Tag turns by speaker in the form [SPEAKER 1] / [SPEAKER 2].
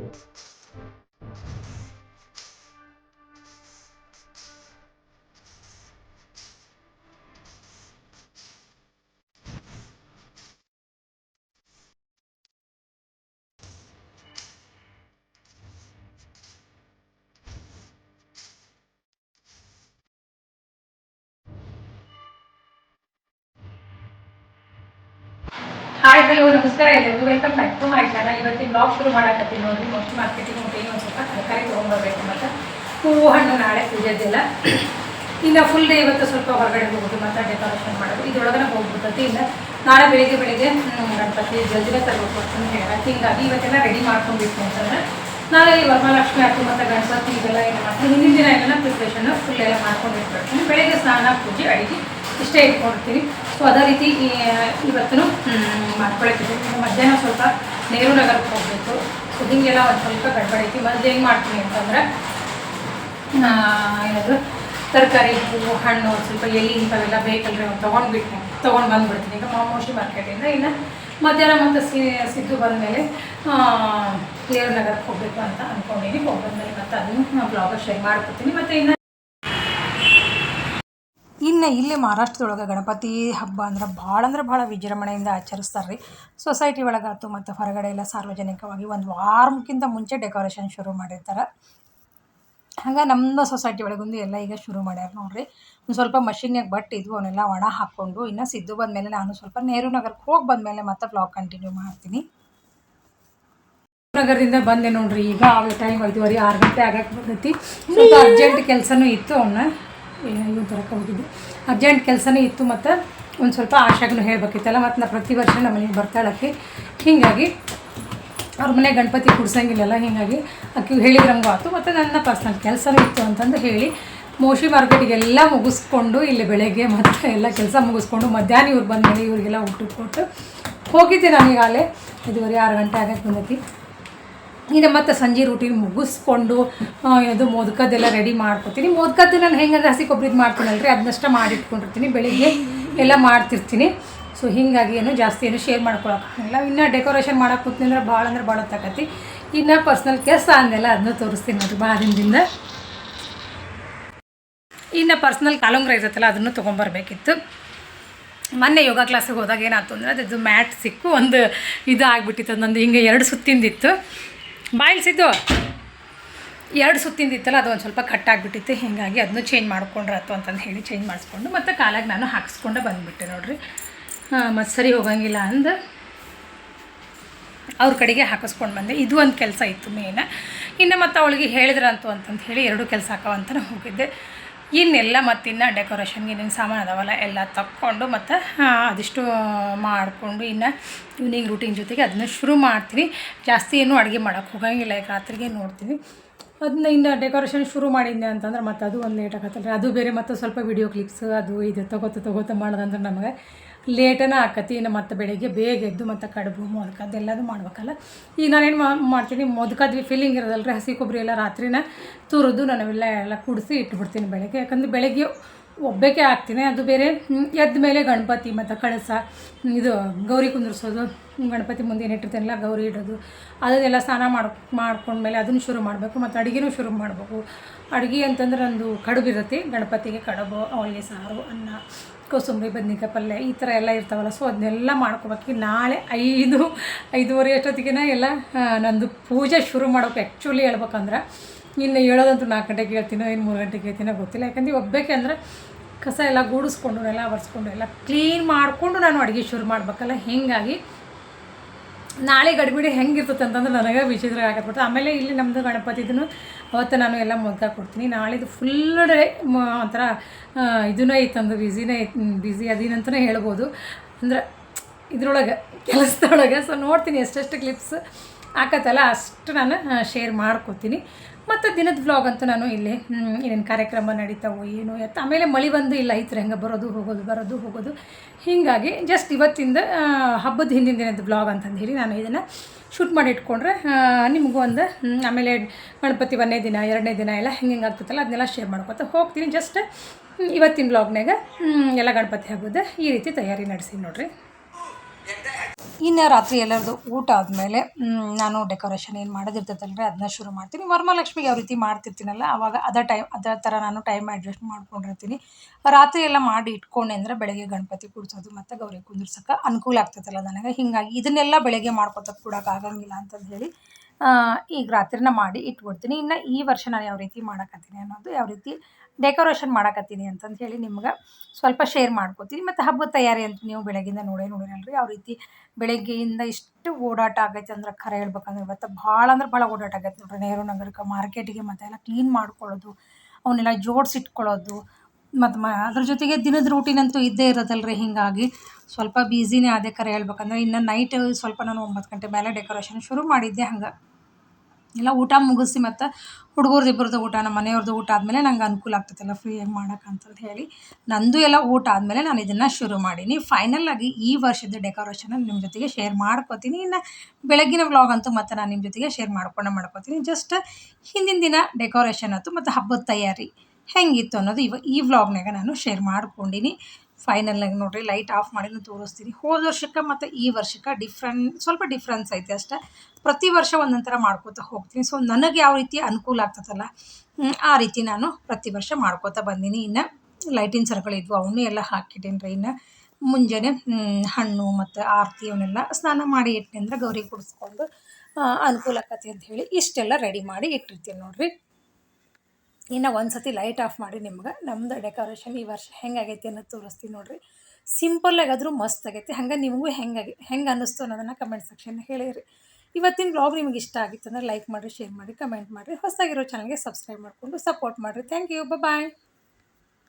[SPEAKER 1] ピッ! Hello ನಮಸ್ಕಾರ ಎಲ್ಲರಿಗೂ welcome back to my channel ಇವತ್ತಿನ ಬ್ಲಾಗ್ ಶುರು ಮಾಡಕತ್ತೀನಿ ನೋಡಿ ಮೋಸ್ಟ್ ಮಾರ್ಕೆಟಿಂಗ್ ಹೋಗಿ ಒಂದು ಸ್ವಲ್ಪ ತರಕಾರಿ ತೊಗೊಂಡ್ಬರ್ಬೇಕು ಮತ್ತು. ಹೂವು ಹಣ್ಣು ನಾಳೆ ಪೂಜೆದಿಲ್ಲ ಇನ್ನು ಫುಲ್ ಡೇ ಇವತ್ತು ಸ್ವಲ್ಪ ಹೊರಗಡೆ ಹೋಗೋದು, ಮತ್ತು ಡೆಕೋರೇಷನ್ ಮಾಡೋದು. ಇದ್ರೊಳಗನೆ ಹೋಗ್ಬಿಡ್ತೈತಿ ಇಲ್ಲ ನಾಳೆ ಬೆಳಿಗ್ಗೆ ಬೆಳಿಗ್ಗೆ ಗಣಪತಿ ಜಲ್ದಿನೇ ತರಬೇಕು ಅಂತ ಹೇಳಕ್ಕೆ ಹಿಂಗಾಗಿ ಇವತ್ತೆಲ್ಲ ರೆಡಿ ಮಾಡ್ಕೊಂಡ್ಬಿಟ್ಟು ಅಂತಂದ್ರೆ ನಾಳೆ ಈ ವರಮಹಾಲಕ್ಷ್ಮಿ ಆಯ್ತು ಮತ್ತು ಗಣಪತಿ ಇದೆಲ್ಲ ಏನು ಮಾಡ್ತೀನಿ ಹಿಂದಿನ ದಿನ ಎಲ್ಲ ಪ್ರಿಪ್ರೇಷನ್ ಫುಲ್ ಎಲ್ಲ ಮಾಡ್ಕೊಂಡು ಇಟ್ಬಿಡ್ತೀನಿ ಬೆಳಿಗ್ಗೆ ಸ್ನಾನ, ಪೂಜೆ, ಅಡಿಗೆ. ಇಷ್ಟೇ ಇಟ್ಕೊಂಡಿರ್ತೀನಿ. ಸೊ ಅದೇ ರೀತಿ ಇವತ್ತು ಮಾಡ್ಕೊಳಕ್ಕಿದೆ ಮಧ್ಯಾಹ್ನ ಸ್ವಲ್ಪ ನೇರು ನಗರಕ್ಕೆ ಹೋಗಬೇಕು. ಸೊ ಹಿಂಗೆಲ್ಲ ಒಂದು ಸ್ವಲ್ಪ ಗಡ್ಬಡಿ ಐತಿ ಮೊದಲು ಹೆಂಗೆ ಮಾಡ್ತೀನಿ ಅಂತಂದರೆ ಏನಾದರೂ ಏನದು ತರಕಾರಿ ಹೂವು ಹಣ್ಣು, ಒಂದ್ ಸ್ವಲ್ಪ ಎಲ್ಲಿ ಇಂಥವೆಲ್ಲ ಬೇಕಲ್ರಿ ಅವ್ನು ತೊಗೊಂಡ್ಬಿಟ್ಟು ತೊಗೊಂಡು ಬಂದ್ಬಿಡ್ತೀನಿ. ಈಗ ಮೋಸ್ಟ್ಲಿ ಮಾರ್ಕೆಟಿಂದ ಇನ್ನು ಮಧ್ಯಾಹ್ನ ಮತ್ತು ಸಿ, ಸಿದ್ದು ಬಂದಮೇಲೆ ನೇರು ನಗರಕ್ಕೆ ಹೋಗಬೇಕು ಅಂತ ಅಂದ್ಕೊಂಡಿದ್ದೀನಿ ಹೋಗಿ ಬಂದಮೇಲೆ ಮತ್ತೆ ಅದನ್ನು ಬ್ಲಾಗ ಶೇರ್ ಮಾಡ್ಕೊತೀನಿ ಮತ್ತು ಇನ್ನು ಇನ್ನು ಇಲ್ಲಿ ಮಹಾರಾಷ್ಟ್ರದೊಳಗೆ ಗಣಪತಿ ಹಬ್ಬ ಅಂದ್ರೆ ಭಾಳ ಅಂದ್ರೆ ಭಾಳ ವಿಜೃಂಭಣೆಯಿಂದ ಆಚರಿಸ್ತಾರೆ ರೀ ಸೊಸೈಟಿ ಒಳಗಾಯ್ತು ಮತ್ತು ಹೊರಗಡೆ ಎಲ್ಲ ಸಾರ್ವಜನಿಕವಾಗಿ ಒಂದು ವಾರಕ್ಕಿಂತ ಮುಂಚೆ ಡೆಕೋರೇಷನ್ ಶುರು ಮಾಡಿರ್ತಾರೆ. ಹಂಗೆ ನಮ್ಮ ಸೊಸೈಟಿ ಒಳಗೊಂದು ಎಲ್ಲ ಈಗ ಶುರು ಮಾಡ್ಯಾರ ನೋಡ್ರಿ. ಒಂದು ಸ್ವಲ್ಪ ಮಷಿನ್ಯಾಗ ಬಟ್ ಇದ್ವು ಅವನ್ನೆಲ್ಲ ಒಣ ಹಾಕ್ಕೊಂಡು ಇನ್ನು ಸಿದ್ದು ಬಂದಮೇಲೆ ನಾನು ಸ್ವಲ್ಪ ನೆಹರು ನಗರಕ್ಕೆ ಹೋಗಿ ಬಂದಮೇಲೆ ಮತ್ತೆ ಬ್ಲಾಗ್ ಕಂಟಿನ್ಯೂ ಮಾಡ್ತೀನಿ. ನಗರದಿಂದ ಬಂದೆ ನೋಡ್ರಿ, ಈಗ ಆಗ ಟೈಮ್ ಐದುವರೆ, ಆರು ಗಂಟೆ ಆಗಕ್ಕೆ ಬಂದೈತಿ. ಸ್ವಲ್ಪ ಅರ್ಜೆಂಟ್ ಕೆಲಸನೂ ಇತ್ತು ಅವನ್ನ ಇವ್ನು ತರಕ್ಕೆ ಹೋಗಿದ್ದೆ. ಅರ್ಜೆಂಟ್ ಕೆಲಸನೇ ಇತ್ತು ಮತ್ತು ಒಂದು ಸ್ವಲ್ಪ ಆಶಾಗೂ ಹೇಳ್ಬೇಕಿತ್ತಲ್ಲ, ಮತ್ತು ನಾ ಪ್ರತಿ ವರ್ಷ ನಮ್ಮ ಮನೆಗೆ ಬರ್ತಾಳಕ್ಕೆ. ಹೀಗಾಗಿ ಅವ್ರ ಮನೆ ಗಣಪತಿ ಕುಡ್ಸಂಗಿಲ್ಲಲ್ಲ, ಹೀಗಾಗಿ ಆಕೆ ಹೇಳಿದ್ರಂಗೂ ಆಯ್ತು ಮತ್ತು ನನ್ನ ಪರ್ಸ್ನಲ್ ಕೆಲಸನೂ ಇತ್ತು ಅಂತಂದು ಹೇಳಿ ಮೋಶಿ ಮಾರ್ಕೆಟಿಗೆಲ್ಲ ಮುಗಿಸ್ಕೊಂಡು ಇಲ್ಲಿ ಬೆಳಗ್ಗೆ ಮತ್ತು ಎಲ್ಲ ಕೆಲಸ ಮುಗಿಸ್ಕೊಂಡು ಮಧ್ಯಾಹ್ನ ಇವ್ರು ಬಂದಮೇಲೆ ಇವರಿಗೆಲ್ಲ ಊಟಕ್ಕೆ ಕೊಟ್ಟು ಹೋಗಿದ್ದೆ ನಾನೀಗಾಗಲೇ. ಇದುವರೆ ಆರು ಗಂಟೆ ಆಗಕ್ಕೆ ಬಂದೈತಿ. ಇನ್ನು ಮತ್ತೆ ಸಂಜೆ ರೂಟೀನ್ ಮುಗಿಸ್ಕೊಂಡು ಇದು ಮೋದಕದ್ದೆಲ್ಲ ರೆಡಿ ಮಾಡ್ಕೊತೀನಿ. ಮೋದಕದ್ದು ನಾನು ಹೆಂಗಂದ್ರೆ ಹಸಿ ಕೊಬ್ಬರಿದ್ದು ಮಾಡ್ತೀನಲ್ರಿ ಅದನ್ನಷ್ಟ ಮಾಡಿಟ್ಕೊಂಡಿರ್ತೀನಿ, ಬೆಳಿಗ್ಗೆ ಎಲ್ಲ ಮಾಡ್ತಿರ್ತೀನಿ. ಸೊ ಹೀಗಾಗಿ ಏನು ಜಾಸ್ತಿ ಏನು ಶೇರ್ ಮಾಡ್ಕೊಳಕ್ಕಾಗಲ್ಲ ಇನ್ನು ಡೆಕೋರೇಷನ್ ಮಾಡಕ್ಕೆ ಕೂತೀನಿ ಅಂದ್ರೆ ಭಾಳ ಅಂದ್ರೆ ಭಾಳ ತಗತಿ ಇನ್ನು ಪರ್ಸ್ನಲ್ ಕೆಲಸ ಅಂದೆಲ್ಲ ಅದನ್ನ ತೋರಿಸ್ತೀನಿ ನೋಡಿರಿ ಭಾಳ ದಿನದಿಂದ. ಇನ್ನು ಪರ್ಸ್ನಲ್ ಕಾಲುಂಗ್ರ ಇರುತ್ತಲ್ಲ, ಅದನ್ನು ತೊಗೊಂಬರ್ಬೇಕಿತ್ತು. ಮೊನ್ನೆ ಯೋಗ ಕ್ಲಾಸಿಗೆ ಹೋದಾಗ ಏನಾಯ್ತು ಅಂದರೆ ಅದು ಮ್ಯಾಟ್ ಸಿಕ್ಕು, ಒಂದು ಇದು ಆಗಿಬಿಟ್ಟಿತ್ತು ನಂದು ಹಿಂಗೆ ಎರಡು ಸುತ್ತಿಂದಿತ್ತು. ಬಾಯಿಲ್ಸಿದ್ದು ಎರಡು ಸುತ್ತಿಂದಿತ್ತಲ್ಲ ಅದು ಒಂದು ಸ್ವಲ್ಪ ಕಟ್ ಆಗಿಬಿಟ್ಟಿತ್ತು ಹೀಗಾಗಿ ಅದನ್ನು ಚೇಂಜ್ ಮಾಡ್ಕೊಂಡ್ರಾತು ಅಂತಂದು ಹೇಳಿ ಚೇಂಜ್ ಮಾಡಿಸ್ಕೊಂಡು, ಮತ್ತು ಕಾಲಾಗಿ ನಾನು ಹಾಕಿಸ್ಕೊಂಡೆ ಬಂದುಬಿಟ್ಟೆ ನೋಡ್ರಿ. ಮತ್ತು ಸರಿ ಹೋಗಂಗಿಲ್ಲ ಅಂದು ಅವ್ರ ಕಡೆಗೆ ಹಾಕಿಸ್ಕೊಂಡು ಬಂದೆ. ಇದು ಒಂದು ಕೆಲಸ ಇತ್ತು ಮೇನ ಇನ್ನು ಮತ್ತು ಅವಳಿಗೆ ಹೇಳಿದ್ರಂತು ಅಂತಂದು ಹೇಳಿ ಎರಡು ಕೆಲಸ ಹಾಕವಂತ ಹೋಗಿದ್ದೆ. ಇನ್ನೆಲ್ಲ ಮತ್ತಿನ್ನು ಡೆಕೋರೇಷನ್ಗೆ ಇನ್ನೇನು ಸಾಮಾನು ಅದಾವಲ್ಲ, ಎಲ್ಲ ತಕ್ಕೊಂಡು ಮತ್ತು ಅದಿಷ್ಟು ಮಾಡಿಕೊಂಡು ಇನ್ನು ಈವ್ನಿಂಗ್ ರೂಟೀನ್ ಜೊತೆಗೆ ಅದನ್ನ ಶುರು ಮಾಡ್ತೀನಿ. ಜಾಸ್ತಿ ಏನು ಅಡುಗೆ ಮಾಡೋಕ್ಕೆ ಹೋಗಂಗಿಲ್ಲ, ಈಗ ರಾತ್ರಿಗೆ ನೋಡ್ತೀನಿ. ಅದನ್ನ ಇನ್ನು ಡೆಕೋರೇಷನ್ ಶುರು ಮಾಡಿದ್ದೆ ಅಂತಂದ್ರೆ ಮತ್ತು ಅದು ಒಂದು ಲೇಟ್ ಆಗತ್ತಲ್ಲ ಅದು ಬೇರೆ ಮತ್ತು ಸ್ವಲ್ಪ ವಿಡಿಯೋ ಕ್ಲಿಪ್ಸ್ ಅದು ಇದು ತಗೋತ ತಗೋತ ಮಾಡೋದಂದ್ರೆ ನಮಗೆ ಲೇಟನ ಆಕತಿ ಇನ್ನು ಮತ್ತೆ ಬೆಳಿಗ್ಗೆ ಬೇಗ ಎದ್ದು ಮತ್ತು ಕಡುಬು, ಮೊದಕ ಅದೆಲ್ಲದೂ ಮಾಡ್ಬೇಕಲ್ಲ. ಈಗ ನಾನೇನು ಮಾಡ್ತೀನಿ ಮೊದಕದ್ವಿ ಫೀಲಿಂಗ್ ಇರೋದಲ್ರಿ, ಹಸಿ ಕೊಬ್ಬರಿ ಎಲ್ಲ ರಾತ್ರಿನ ತುರಿದು ನಾನೆಲ್ಲ ಎಲ್ಲ ಕುಡಿಸಿ ಇಟ್ಬಿಡ್ತೀನಿ ಬೆಳಗ್ಗೆ. ಯಾಕಂದ್ರೆ ಬೆಳಗ್ಗೆ ಒಬ್ಬಕ್ಕೆ ಹಾಕ್ತೀನಿ, ಅದು ಬೇರೆ ಎದ್ದ ಮೇಲೆ ಗಣಪತಿ ಮತ್ತು ಕಳಸ, ಇದು ಗೌರಿ ಕುಂದಿರ್ಸೋದು, ಗಣಪತಿ ಮುಂದೆ ಏನು ಇಟ್ಟಿರ್ತೀನಲ್ಲ, ಗೌರಿ ಇಡೋದು, ಅದನ್ನೆಲ್ಲ ಸ್ನಾನ ಮಾಡಿ, ಮಾಡ್ಕೊಂಡ್ಮೇಲೆ ಅದನ್ನು ಶುರು ಮಾಡಬೇಕು, ಮತ್ತು ಅಡುಗೆನೂ ಶುರು ಮಾಡಬೇಕು. ಅಡುಗೆ ಅಂತಂದ್ರೆ ಒಂದು ಕಡುಬು ಇರುತ್ತೆ ಗಣಪತಿಗೆ ಕಡುಬು ಅವಳಿಗೆ ಸಾರು, ಅನ್ನ ಕೋಸಂಬರಿ, ಬದ್ನಿಕಾಯಿ ಪಲ್ಯ ಈ ಥರ ಎಲ್ಲ ಇರ್ತಾವಲ್ಲ. ಸೊ ಅದನ್ನೆಲ್ಲ ಮಾಡ್ಕೊಬೇಕು. ನಾಳೆ ಐದು, ಐದೂವರೆ ಅಷ್ಟೊತ್ತಿಗೆನ ಎಲ್ಲ ನಂದು ಪೂಜೆ ಶುರು ಮಾಡೋಕೆ ಆ್ಯಕ್ಚುಲಿ ಹೇಳ್ಬೇಕಂದ್ರೆ, ಇನ್ನು ಹೇಳೋದಂತೂ ನಾಲ್ಕು ಗಂಟೆಗೆ ಹೇಳ್ತೀನೋ, ಇನ್ನು ಮೂರು ಗಂಟೆಗೆ ಹೇಳ್ತೀನೋ ಗೊತ್ತಿಲ್ಲ. ಯಾಕಂದ್ರೆ ಒಬ್ಬಕ್ಕೆ ಅಂದ್ರೆ ಕಸ ಎಲ್ಲ ಗೂಡಿಸ್ಕೊಂಡು ಎಲ್ಲ ಒರೆಸ್ಕೊಂಡು ಎಲ್ಲ ಕ್ಲೀನ್ ಮಾಡಿಕೊಂಡು ನಾನು ಅಡುಗೆ ಶುರು ಮಾಡಬೇಕಲ್ಲ. ಹೀಗಾಗಿ ನಾಳೆ ಗಡಿಬಿಡಿ ಹೆಂಗಿರ್ತದೆ ಅಂತಂದ್ರೆ ನನಗೆ ವಿಚಿತ್ರ ಆಗತ್ಬಿಟ್ಟು ಆಮೇಲೆ ಇಲ್ಲಿ ನಮ್ಮದು ಗಣಪತಿದೂ ಅವತ್ತು ನಾನು ಎಲ್ಲ ಮೊದಲ ಕೊಡ್ತೀನಿ. ನಾಳಿದ್ದು ಫುಲ್ ಡೇ ಒಂಥರ ಇದನ್ನೇ ಇದನ್ನ ಐತಂದು ಬ್ಯುಸಿನೇ ಐತೆ ಬ್ಯುಸಿ ಅದೀನಂತಲೇ ಹೇಳ್ಬೋದು. ಅಂದ್ರೆ ಇದ್ರೊಳಗೆ, ಕೆಲಸದೊಳಗೆ. ಸೊ ನೋಡ್ತೀನಿ ಎಷ್ಟೆಷ್ಟು ಕ್ಲಿಪ್ಸ್ ಹಾಕತ್ತಲ್ಲ ಅಷ್ಟು ನಾನು ಶೇರ್ ಮಾಡ್ಕೋತೀನಿ. ಮತ್ತು ದಿನದ ವ್ಲಾಗ್ ಅಂತೂ ನಾನು ಇಲ್ಲಿ ಏನೇನು ಕಾರ್ಯಕ್ರಮ ನಡೀತಾವೋ ಏನು ಎತ್ತ ಆಮೇಲೆ ಮಳೆ ಬಂದು ಇಲ್ಲ ಐತ್ರ ಹೆಂಗೆ ಬರೋದು, ಹೋಗೋದು ಬರೋದು, ಹೋಗೋದು. ಹೀಗಾಗಿ ಜಸ್ಟ್ ಇವತ್ತಿಂದ ಹಬ್ಬದ ಹಿಂದಿನ ದಿನದ ವ್ಲಾಗ್ ಅಂತಂದು ಹೇಳಿ ನಾನು ಇದನ್ನು ಶೂಟ್ ಮಾಡಿ ಇಟ್ಕೊಂಡ್ರೆ ನಿಮಗೂ ಒಂದು ಆಮೇಲೆ ಗಣಪತಿ ಒಂದನೇ ದಿನ, ಎರಡನೇ ದಿನ ಎಲ್ಲ ಹಿಂಗೆ ಹಿಂಗೆ ಆಗ್ತೈತಲ್ಲ, ಅದನ್ನೆಲ್ಲ ಶೇರ್ ಮಾಡ್ಕೊತ ಹೋಗ್ತೀನಿ. ಜಸ್ಟ್ ಇವತ್ತಿನ ಬ್ಲಾಗ್ನಾಗ ಎಲ್ಲ ಗಣಪತಿ ಹಬ್ಬದ ಈ ರೀತಿ ತಯಾರಿ ನಡೆಸಿ ನೋಡ್ರಿ. ಇನ್ನು ರಾತ್ರಿ ಎಲ್ಲರದು ಊಟ ಆದಮೇಲೆ ನಾನು ಡೆಕೋರೇಷನ್ ಏನು ಮಾಡೋದಿರ್ತೈತಲ್ರಿ ಅದನ್ನ ಶುರು ಮಾಡ್ತೀನಿ. ವರಮಹಾಲಕ್ಷ್ಮಿಗೆ ಯಾವ ರೀತಿ ಮಾಡ್ತಿರ್ತೀನಲ್ಲ ಆವಾಗ ಅದೇ ಟೈಮ್ ಅದೇ ಥರ ನಾನು ಟೈಮ್ ಅಡ್ಜಸ್ಟ್ ಮಾಡ್ಕೊಂಡಿರ್ತೀನಿ. ರಾತ್ರಿ ಎಲ್ಲ ಮಾಡಿ ಇಟ್ಕೊಂಡೆ ಅಂದರೆ ಬೆಳಗ್ಗೆ ಗಣಪತಿ ಕೂಡಿಸೋದು ಮತ್ತು ಗೌರಿ ಕುಂದಿರ್ಸಕ್ಕೆ ಅನುಕೂಲ ಆಗ್ತೈತಲ್ಲ ನನಗೆ. ಹೀಗಾಗಿ ಇದನ್ನೆಲ್ಲ ಬೆಳಗ್ಗೆ ಮಾಡ್ಕೊತ ಕೂಡಕ್ಕೆ ಆಗಂಗಿಲ್ಲ ಅಂತಂದು ಹೇಳಿ ಈಗ ರಾತ್ರಿನ ಮಾಡಿ ಇಟ್ಬಿಡ್ತೀನಿ. ಇನ್ನು ಈ ವರ್ಷ ನಾನು ಯಾವ ರೀತಿ ಮಾಡಕತ್ತೀನಿ ಅನ್ನೋದು ಯಾವ ರೀತಿ ಡೆಕೋರೇಷನ್ ಮಾಡಕತ್ತೀನಿ ಅಂತಂದು ಹೇಳಿ ನಿಮ್ಗೆ ಸ್ವಲ್ಪ ಶೇರ್ ಮಾಡ್ಕೊತೀನಿ. ಮತ್ತು ಹಬ್ಬದ ತಯಾರಿ ಅಂತ ನೀವು ಬೆಳಗಿಂದ ನೋಡೇ ನೋಡಿರಲ್ರಿ. ಯಾವ ರೀತಿ ಬೆಳಗ್ಗೆಯಿಂದ ಇಷ್ಟು ಓಡಾಟ ಆಗೈತೆ ಅಂದ್ರೆ ಖರೆ ಹೇಳ್ಬೇಕಂದ್ರೆ ಇವತ್ತು ಭಾಳ ಅಂದ್ರೆ ಭಾಳ ಓಡಾಟ ಆಗೈತೆ ನೋಡ್ರಿ. ನೆಹರು ನಗರಕ್ಕೆ ಮಾರ್ಕೆಟಿಗೆ ಮತ್ತೆ ಎಲ್ಲ ಕ್ಲೀನ್ ಮಾಡ್ಕೊಳ್ಳೋದು, ಅವನ್ನೆಲ್ಲ ಜೋಡಿಸಿಟ್ಕೊಳ್ಳೋದು, ಮತ್ತು ಮ, ಅದ್ರ ಜೊತೆಗೆ ದಿನದ ರೂಟೀನ್ ಅಂತೂ ಇದ್ದೇ ಇರೋದಲ್ರಿ. ಹೀಗಾಗಿ ಸ್ವಲ್ಪ ಬ್ಯುಸಿನೇ ಅದೇ ಕರೆ ಹೇಳ್ಬೇಕಂದ್ರೆ ಇನ್ನು ನೈಟ್ ಸ್ವಲ್ಪ ನಾನು ಒಂಬತ್ತು ಗಂಟೆ ಮೇಲೆ ಡೆಕೋರೇಷನ್ ಶುರು ಮಾಡಿದ್ದೆ ಹಂಗೆ. ಎಲ್ಲ ಊಟ ಮುಗಿಸಿ ಮತ್ತು ಹುಡುಗರ್ದು ಇಬ್ಬರದ್ದು ಊಟ, ನಮ್ಮ ಮನೆಯವ್ರದ್ದು ಊಟ ಆದಮೇಲೆ ನಂಗೆ ಅನುಕೂಲ ಆಗ್ತೈತಲ್ಲ ಫ್ರೀಯಾಗಿ ಮಾಡೋಕೆ ಅಂತಂದು ಹೇಳಿ. ನಂದು ಎಲ್ಲ ಊಟ ಆದಮೇಲೆ ನಾನು ಇದನ್ನು ಶುರು ಮಾಡೀನಿ. ಫೈನಲ್ ಆಗಿ ಈ ವರ್ಷದ ಡೆಕೋರೇಷನ್ ನಿಮ್ಮ ಜೊತೆಗೆ ಶೇರ್ ಮಾಡ್ಕೋತೀನಿ. ಇನ್ನು ಬೆಳಗ್ಗಿನ ವ್ಲಾಗ್ ಅಂತೂ ಮತ್ತು ನಾನು ನಿಮ್ಮ ಜೊತೆಗೆ ಶೇರ್ ಮಾಡ್ಕೊಂಡು ಮಾಡ್ಕೋತೀನಿ. ಜಸ್ಟ್ ಹಿಂದಿನ ದಿನ ಡೆಕೋರೇಷನ್ ಆಯ್ತು ಮತ್ತು ಹಬ್ಬದ ತಯಾರಿ ಹೆಂಗಿತ್ತು ಅನ್ನೋದು ಇವ ಈ ವ್ಲಾಗ್ನಾಗ ನಾನು ಶೇರ್ ಮಾಡ್ಕೊಂಡಿನಿ. ಫೈನಲ್ನಾಗ ನೋಡ್ರಿ ಲೈಟ್ ಆಫ್ ಮಾಡಿ ತೋರಿಸ್ತೀನಿ. ಹೋದ ವರ್ಷಕ್ಕೆ ಮತ್ತು ಈ ವರ್ಷಕ್ಕೆ ಡಿಫ್ರೆಂಟ್ ಸ್ವಲ್ಪ ಡಿಫ್ರೆನ್ಸ್ ಐತೆ ಅಷ್ಟೇ. ಪ್ರತಿ ವರ್ಷ ಒಂದೊಂಥರ ಥರ ಮಾಡ್ಕೋತಾ ಹೋಗ್ತೀನಿ. ಸೊ ನನಗೆ ಯಾವ ರೀತಿ ಅನುಕೂಲ ಆಗ್ತದಲ್ಲ ಆ ರೀತಿ ನಾನು ಪ್ರತಿ ವರ್ಷ ಮಾಡ್ಕೋತಾ ಬಂದೀನಿ. ಇನ್ನು ಲೈಟಿನ ಸರ್ಗಳಿದ್ವು ಅವನ್ನೂ ಎಲ್ಲ ಹಾಕಿಟ್ಟೇನಿ ರೀ ಇನ್ನು. ಮುಂಜಾನೆ ಹಣ್ಣು ಮತ್ತು ಆರತಿ ಅವನ್ನೆಲ್ಲ ಸ್ನಾನ ಮಾಡಿ ಇಟ್ಟಿನಿ ಅಂದ್ರೆ ಗೌರಿ ಕುಡಿಸ್ಕೊಂಡು ಅನುಕೂಲ ಆಕತಿ ಅಂತ ಹೇಳಿ ಇಷ್ಟೆಲ್ಲ ರೆಡಿ ಮಾಡಿ ಇಟ್ಟಿರ್ತೀನಿ ನೋಡ್ರಿ. ಇನ್ನು ಒಂದು ಸತಿ ಲೈಟ್ ಆಫ್ ಮಾಡಿ ನಿಮ್ಗೆ ನಮ್ಮದು ಡೆಕೋರೇಷನ್ ಈ ವರ್ಷ ಹೆಂಗಾಗೈತಿ ಅನ್ನೋದು ತೋರಿಸ್ತೀನಿ ಸಿಂಪಲ್ಲಾಗಿ ಸಿಂಪಲ್ಲಾಗಾದರೂ ಮಸ್ತ್ ಆಗೈತಿ. ಹಂಗೆ ನಿಮಗೂ ಹೆಂಗಾಗಿ ಹೆಂಗೆ ಅನ್ನಿಸ್ತು ಅನ್ನೋದನ್ನು ಕಮೆಂಟ್ ಸೆಕ್ಷನ್ ಹೇಳಿರಿ. ಇವತ್ತಿನ ಬ್ಲಾಗ್ ನಿಮಗೆ ಇಷ್ಟ ಆಗಿತ್ತು ಅಂದರೆ ಲೈಕ್ ಮಾಡಿರಿ ಶೇರ್ ಮಾಡಿ ಕಮೆಂಟ್ ಮಾಡಿರಿ. ಹೊಸದಾಗಿರೋ ಚಾನಲ್ಗೆ ಸಬ್ಸ್ಕ್ರೈಬ್ ಮಾಡಿಕೊಂಡು ಸಪೋರ್ಟ್ ಮಾಡಿರಿ. Thank you bye